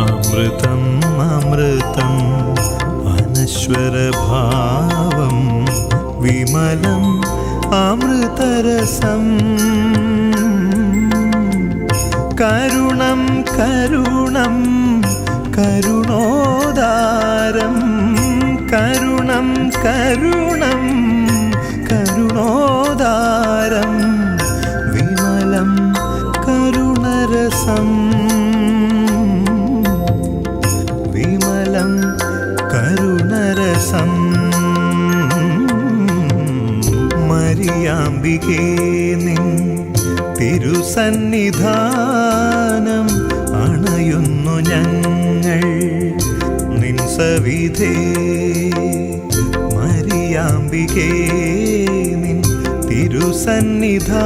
അമൃതം അമൃതം അനശ്വരഭാവം വിമലം അമൃതരസം. കരുണം കരുണം കരുണോദാരം. കരുണം കരുണം കരുണോദാരം. വിമലം കരുണരസം. മരിയാമ്പികേ നിൻ തിരുസന്നിധാനം അണയുന്നു ഞങ്ങൾ. നിൻ സവിധേ മരിയാമ്പികേ നിൻ തിരുസന്നിധാനം